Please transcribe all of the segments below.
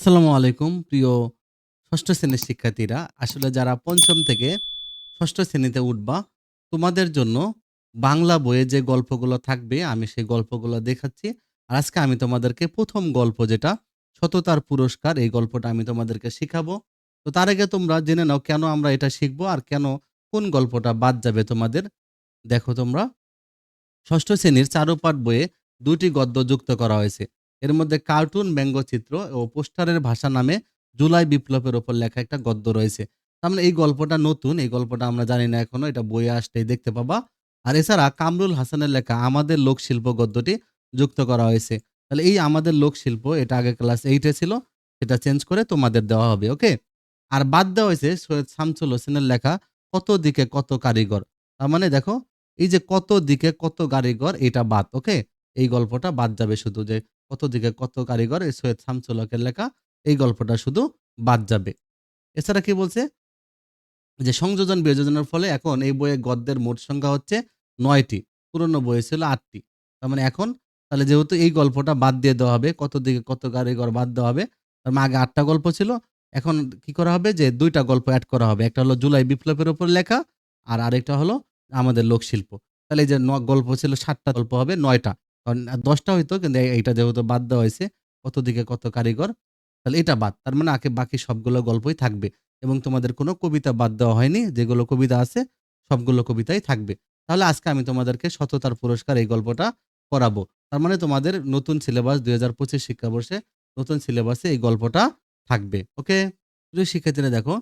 আসসালামু আলাইকুম, প্রিয় ষষ্ঠ শ্রেণির শিক্ষার্থীরা। আসলে যারা পঞ্চম থেকে ষষ্ঠ শ্রেণীতে উঠবা, তোমাদের জন্য বাংলা বইয়ে যে গল্পগুলো থাকবে, আমি সেই গল্পগুলো দেখাচ্ছি। আর আজকে আমি তোমাদেরকে প্রথম গল্প যেটা, সততার পুরস্কার, এই গল্পটা আমি তোমাদেরকে শেখাবো। তো তার আগে তোমরা জেনে নাও কেন আমরা এটা শিখব আর কেন কোন গল্পটা বাদ যাবে তোমাদের। দেখো তোমরা, ষষ্ঠ শ্রেণির চারুপাঠ বইয়ে দুটি গদ্য যুক্ত করা হয়েছে। এর মধ্যে কার্টুন ব্যঙ্গচিত্র ও পোস্টারের ভাষা নামে জুলাই বিপ্লবের ওপর লেখা একটা গদ্য রয়েছে। তার এই গল্পটা নতুন, এই গল্পটা আমরা জানি না এখনও, এটা বইয়ে আসলেই দেখতে পাবা। আর এছাড়া কামরুল হাসানের লেখা আমাদের লোকশিল্প গদ্যটি যুক্ত করা হয়েছে। তাহলে এই আমাদের লোকশিল্প, এটা আগে ক্লাস এইটে ছিল, সেটা চেঞ্জ করে তোমাদের দেওয়া হবে ওকে আর বাদ দেওয়া হয়েছে সৈয়দ শামসুল হোসেনের লেখা কত দিকে কত কারিগর? তার মানে দেখো, এই যে কত দিকে কত কারিগর, এটা বাদ ওকে এই গল্পটা বাদ যাবে শুধু যে কত দিকে কত কারিগর, এই সৈয়দ শামসুল হকের লেখা, এই গল্পটা শুধু বাদ যাবে। এছাড়া কি বলছে? যে সংযোজন বিয়োজনের ফলে এখন এই বইয়ে গদ্যের মোট সংখ্যা হচ্ছে নয়টি, পুরনো বইয়ে ছিল আটটি। তার মানে এখন, তাহলে যেহেতু এই গল্পটা বাদ দিয়ে দেওয়া হবে, কত দিকে কত কারিগর বাদ দেওয়া হবে, তার মানে আগে আটটা গল্প ছিল, এখন কি করা হবে? যে দুইটা গল্প অ্যাড করা হবে, একটা হলো জুলাই বিপ্লবের উপর লেখা, আর আরেকটা হলো আমাদের লোকশিল্প। তাহলে এই যে ন- গল্প ছিল সাতটা, গল্প হবে নয়টা। কারণ দশটা হইতো, কিন্তু এইটা যেহেতু বাদ দেওয়া হয়েছে কত দিকে কত কারিগর, তাহলে এটা বাদ। তার মানে আগে বাকি সবগুলো গল্পই থাকবে এবং তোমাদের কোনো কবিতা বাদ দেওয়া হয়নি, যেগুলো কবিতা আছে, সবগুলো কবিতাই থাকবে। তাহলে আজকে আমি তোমাদেরকে সততার পুরস্কার এই গল্পটা করাবো। তার মানে তোমাদের নতুন সিলেবাস দুই হাজার পঁচিশ শিক্ষাবর্ষে নতুন সিলেবাসে এই গল্পটা থাকবে। ওকে? প্রিয় শিক্ষার্থীরা দেখো,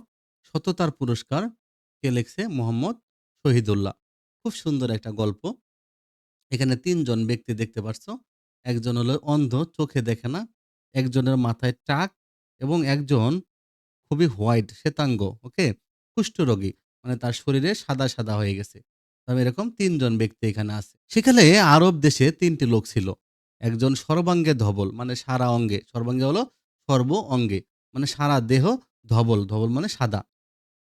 সততার পুরস্কার কে লিখছে? মোহাম্মদ শহীদুল্লাহ। খুব সুন্দর একটা গল্প। এখানে তিনজন ব্যক্তি দেখতে পাচ্ছ একজন হলো অন্ধ, চোখে দেখে না। একজনের মাথায় টাক এবং একজন খুবই হোয়াইট, শ্বেতাঙ্গ, ওকে? কুষ্ঠরোগী মানে তার শরীরে সাদা সাদা হয়ে গেছে। তবে এরকম তিনজন ব্যক্তি এখানে আছে। সেখানে আরব দেশে তিনটি লোক ছিল। একজন সর্বাঙ্গে ধবল মানে সারা অঙ্গে। সর্বাঙ্গে হলো সর্ব অঙ্গে। মানে সারা দেহ ধবল ধবল মানে সাদা।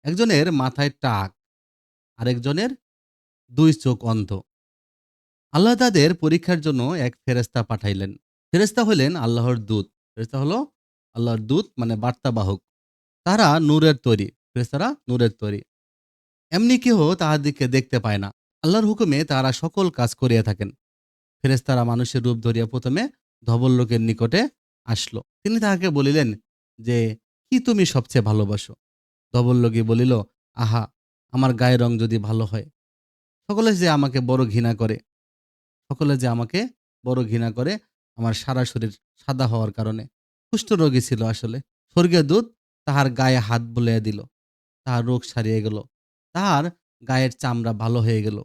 একজনের মাথায় টাক আরেকজনের দুই চোখ অন্ধ। আল্লাহ তাদের পরীক্ষার জন্য এক ফেরেস্তা পাঠাইলেন। ফেরেস্তা হলেন আল্লাহর দূত। ফেরেস্তা হলো আল্লাহর দূত মানে বার্তাবাহক। তারা নূরের তৈরি। ফেরেস্তারা নূরের তৈরি। এমনি কেহ তাহাদিকে দেখতে পায় না। আল্লাহর হুকুমে তারা সকল কাজ করিয়া থাকেন। ফেরেস্তারা মানুষের রূপ ধরিয়া প্রথমে ধবল লোকের নিকটে আসলো। তিনি তাহাকে বলিলেন যে, কি তুমি সবচেয়ে ভালোবাসো? ধবল লোকই বলিল, আহা, আমার গায়ের রং যদি ভালো হয়, সকলে যে আমাকে বড় ঘৃণা করে সকলে যে আমাকে বড় ঘৃণা করে আমার সারা শরীর সাদা হওয়ার কারণে। কুষ্ঠরোগী ছিল আসলে। স্বর্গীয় দূত তাহার গায়ে হাত বুলাইয়া দিল। তাহার রোগ সারিয়ে গেল। তাহার গায়ের চামড়া ভালো হয়ে গেল।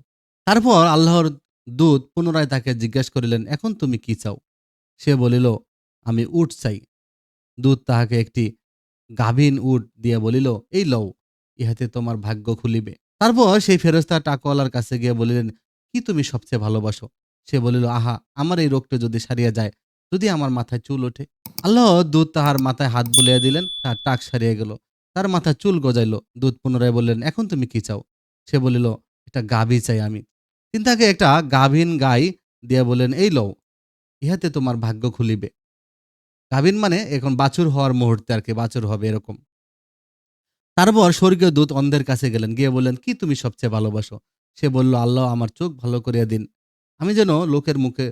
তারপর আল্লাহর দূত পুনরায় তাকে জিজ্ঞেস করিলেন, এখন তুমি কি চাও? সে বলিল, আমি উট চাই। দূত তাহাকে একটি গাভীন উট দিয়ে বলিল, এই লও, ইহাতে তোমার ভাগ্য খুলিবে। তারপর সেই ফেরস্তা টাকওয়ালার কাছে গিয়ে বলিলেন, কি তুমি সবচেয়ে ভালোবাসো? সে বলিল, আহা, আমার এই রোগটা যদি সারিয়া যায়, যদি আমার মাথায় চুল ওঠে? আল্লাহ দুধ তাহার মাথায় হাত বুলিয়ে দিলেন তার টাক সারিয়ে গেল। তার মাথায় চুল গজাইল। দুধ পুনরায় বললেন, এখন তুমি কি চাও? সে বলিল, একটা গাভী চাই আমি। তিনি তাকে একটা গাভীন গাই দিয়া বললেন, এই লও, ইহাতে তোমার ভাগ্য খুলিবে। গাভীন মানে এখন বাছুর হওয়ার মুহূর্তে আর কি, বাছুর হবে এরকম। তারপর স্বর্গীয় দূত অন্ধের কাছে গেলেন, গিয়ে বললেন, কি তুমি সবচেয়ে ভালোবাসো? সে বলল, আল্লাহ আমার চোখ ভালো করিয়া দিন। আমি যেন লোকের মুখে,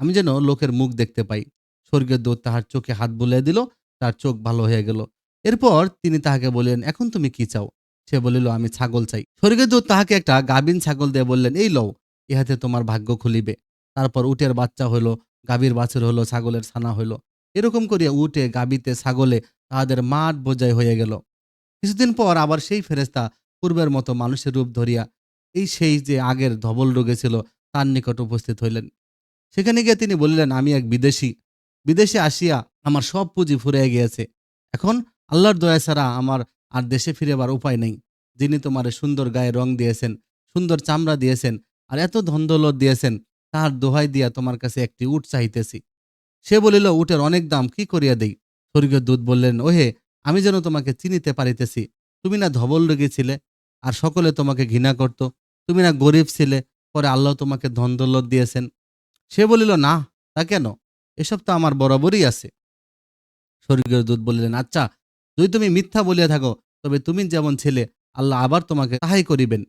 আমি যেন লোকের মুখ দেখতে পাই। স্বর্গীয় দূত তাহার চোখে হাত বুলিয়ে দিল, তার চোখ ভালো হয়ে গেল। এরপর তিনি তাহাকে বললেন, এখন তুমি কি চাও? সে বলিল, আমি ছাগল চাই। স্বর্গীয় দূত তাহাকে একটা গাভীন ছাগল দিয়ে বললেন, এই লও, ইহাতে তোমার ভাগ্য খুলিবে। তারপর উটের বাচ্চা হইল, গাভীর বাছুর হলো ছাগলের ছানা হইল। এরকম করিয়া উটে গাবিতে ছাগলে তাহাদের মাঠ বোঝাই হয়ে গেল। কিছুদিন পর আবার সেই ফেরেস্তা পূর্বের মতো মানুষের রূপ ধরিয়া, এই সেই যে আগের ধবল রোগে ছিল তার নিকট উপস্থিত হইলেন। সেখানে গিয়ে তিনি বলিলেন, আমি এক বিদেশি। বিদেশে আসিয়া আমার সব পুঁজি ফুরিয়ে গিয়েছে। এখন আল্লাহর দয়া ছাড়া আমার আর দেশে ফিরেবার উপায় নেই। যিনি তোমার সুন্দর গায়ে রং দিয়েছেন, সুন্দর চামড়া দিয়েছেন, আর এত ধন্দলত দিয়েছেন, তাহার দোহাই দিয়া তোমার কাছে একটি উট চাহিতেছি। সে বলিল, উটের অনেক দাম, কি করিয়া দেই? স্বর্গীয় দূত বললেন, ওহে, আমি যেন তোমাকে চিনিতে পারিতেছি। তুমি না ধবল রোগী ছিলে, আর সকলে তোমাকে ঘৃণা করত। তুমি না গরিব ছিলে পরে আল্লাহ তোমাকে ধন দৌলত দিয়েছেন। সে বলিল, না, তা কেন? এসব তো আমার বরাবরই আছে। স্বর্গীয় দূত বলিলেন আচ্ছা যদি তুমি মিথ্যা বলিয়া থাকো, তবে তুমি যেমন ছেলে, আল্লাহ আবার তোমাকে তাহাই করিবেন।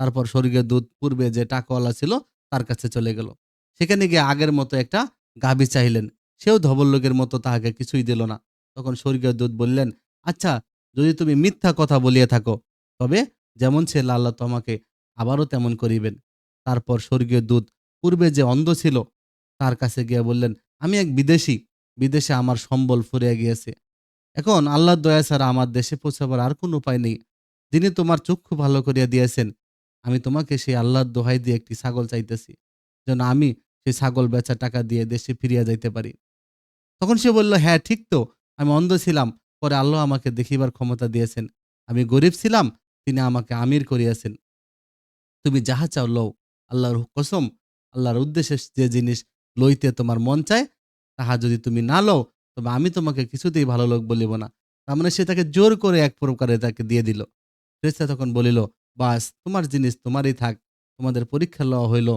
তারপর স্বর্গীয় দূত পূর্বে যে টাকাওয়ালা ছিল, তার কাছে চলে গেল। সেখানে গিয়ে আগের মতো একটা গাভী চাইলেন সেও ধবল্লোকের মতো তাহাকে কিছুই দিল না। তখন স্বর্গীয় দূত বললেন আচ্ছা যদি তুমি মিথ্যা কথা বলিয়া থাকো, তবে যেমন ছেলে আল্লাহ তোমাকে আবারও তেমন করিবেন। তারপর স্বর্গীয় দূত পূর্বে যে অন্ধ ছিল, তার কাছে গিয়ে বললেন, আমি এক বিদেশি, বিদেশে আমার সম্বল ফুরিয়ে গিয়েছে। এখন আল্লাহ দয়া ছাড়া আমার দেশে পৌঁছাবার আর কোনো উপায় নেই। যিনি তোমার চক্ষু ভালো করিয়া দিয়েছেন, আমি তোমাকে সেই আল্লাহর দোহাই দিয়ে একটি ছাগল চাইতেছি, যেন আমি সেই ছাগল বেচা টাকা দিয়ে দেশে ফিরিয়া যাইতে পারি। তখন সে বলল হ্যাঁ ঠিক তো, আমি অন্ধ ছিলাম, পরে আল্লাহ আমাকে দেখিবার ক্ষমতা দিয়েছেন। আমি গরিব ছিলাম, তিনি আমাকে আমির করিয়াছেন। তুমি যাহা চাও লও। আল্লাহর কসম, আল্লাহর উদ্দেশ্যে যে জিনিস লইতে তোমার মন চায়, তাহা যদি তুমি না লও, তবে আমি তোমাকে কিছুতেই ভালো লোক বলিব না। তার মানে সে তাকে জোর করে এক প্রকারে তাকে দিয়ে দিল। ফেরেশতা তখন বলিল, বাস, তোমার জিনিস তোমারই থাক, তোমাদের পরীক্ষা লওয়া হইল,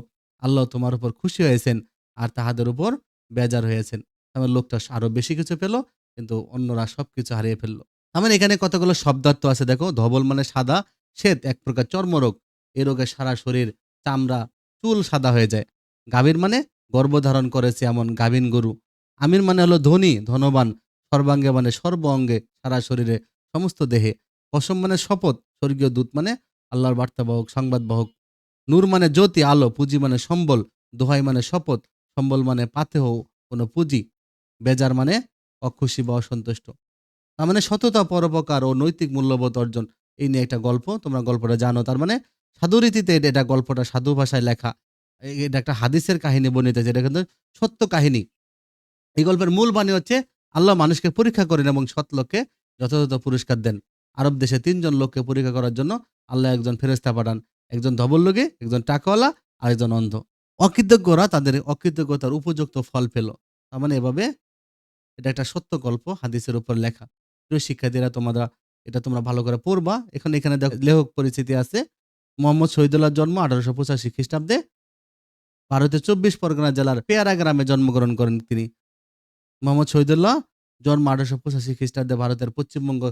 আল্লাহ তোমার উপর খুশি হয়েছেন আর তাহাদের উপর বেজার হয়েছেন। আমার লোকটা আরও বেশি কিছু পেল, কিন্তু অন্যরা সবকিছু হারিয়ে ফেলল। আমার এখানে কতগুলো শব্দার্থ আছে দেখো, ধবল মানে সাদা, শ্বেত এক প্রকার চর্মরোগ, এ রোগে সারা শরীর চামড়া, চুল সাদা হয়ে যায়। গাভীর মানে গর্ভধারণ করেছে এমন গাভীন গরু। আমির মানে হলো ধনী, ধনবান, সর্বাঙ্গে মানে সর্ব অঙ্গে সারা শরীরে সমস্ত দেহে। কসম মানে শপথ, স্বর্গীয় দূত মানে আল্লাহর বার্তাবাহক, সংবাদবাহক। নূর মানে জ্যোতি, আলো, পুঁজি মানে সম্বল, দোহাই মানে শপথ, সম্বল মানে পাথেহ কোনো পুঁজি। বেজার মানে অখুশি বা অসন্তুষ্ট। তার মানে সততা, পরোপকার ও নৈতিক মূল্যবোধ অর্জন। এই নিয়ে একটা গল্প, তোমরা গল্পটা জানো। তার মানে সাধু রীতিতে এটা গল্পটা সাধু ভাষায় লেখা। এটা একটা হাদিসের কাহিনী বর্ণিত হয়েছে। এটা কিন্তু সত্য কাহিনী। এই গল্পের মূল বাণী হচ্ছে, আল্লাহ মানুষকে পরীক্ষা করেন এবং সৎ লোককে যথাযথ পুরস্কার দেন। আরব দেশে তিনজন লোককে পরীক্ষা করার জন্য আল্লাহ একজন ফেরস্তা পাঠান। একজন ধবললোকে একজন টাকাওয়ালা, আর একজন অন্ধ। অকৃতজ্ঞরা তাদের অকৃতজ্ঞতার উপযুক্ত ফল পেল। তার মানে এভাবে এটা একটা সত্য গল্প হাদিসের উপর লেখা। প্রিয় শিক্ষার্থীরা, তোমরা এটা তোমরা ভালো করে পড়বা। এখন এখানে দেখো, লেখক পরিচিতি আছে। মোহাম্মদ শহীদুল্লাহর জন্ম আঠারোশো পঁচাশি খ্রিস্টাব্দে ভারতের চব্বিশ পরগনা জেলার পেয়ারা গ্রামে জন্মগ্রহণ করেন তিনি। মোহাম্মদ শহীদুল্লাহ জন্ম আঠারোশো পঁচাশি খ্রিস্টাব্দে ভারতের পশ্চিমবঙ্গ,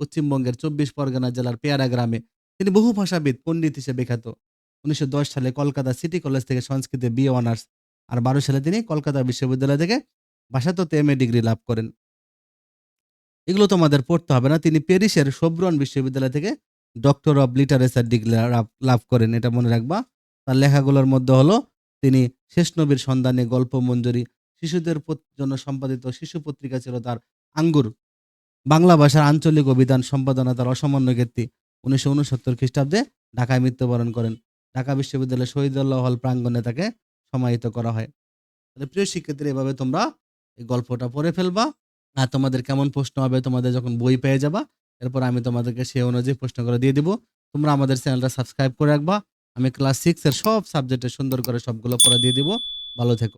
পশ্চিমবঙ্গের চব্বিশ পরগনা জেলার পেয়ারা গ্রামে। তিনি বহু ভাষাবিদ, পণ্ডিত হিসেবে খ্যাত। উনিশশো দশ সালে কলকাতা সিটি কলেজ থেকে সংস্কৃতে বিএ অনার্স, আর বারো সালে তিনি কলকাতা বিশ্ববিদ্যালয় থেকে ভাষাতত্ত্বে এম এ ডিগ্রি লাভ করেন। এগুলো তোমাদের পড়তে হবে না। তিনি প্যারিসের সোব্রন বিশ্ববিদ্যালয় থেকে ডক্টর অব লিটারেচার ডিগ্রি লাভ- করেন, এটা মনে রাখবা। তার লেখাগুলোর মধ্যে হলো, তিনি শেষ নবীর সন্ধানে গল্প মঞ্জুরি, শিশুদের জন্য সম্পাদিত শিশু পত্রিকা ছিল তার আঙ্গুর। বাংলা ভাষার আঞ্চলিক অভিধান সম্পাদনা তার অসামান্য কীর্তি। উনিশশো উনসত্তর খ্রিস্টাব্দে ঢাকায় মৃত্যুবরণ করেন। ঢাকা বিশ্ববিদ্যালয়ের শহীদুল্লাহ হল প্রাঙ্গণে তাকে সমাহিত করা হয়। তাহলে প্রিয় শিক্ষার্থীরা, এভাবে তোমরা এই গল্পটা পড়ে ফেলবা। আর তোমাদের কেমন প্রশ্ন হবে, তোমাদের যখন বই পেয়ে যাবা এরপর আমি তোমাদেরকে সেই অনুযায়ী প্রশ্ন করে দিয়ে দিব। তোমরা আমাদের চ্যানেলটা সাবস্ক্রাইব করে রাখবা। আমি ক্লাস সিক্সের সব সাবজেক্টে সুন্দর করে সবগুলো পড়া দিয়ে দিব। ভালো থেকো।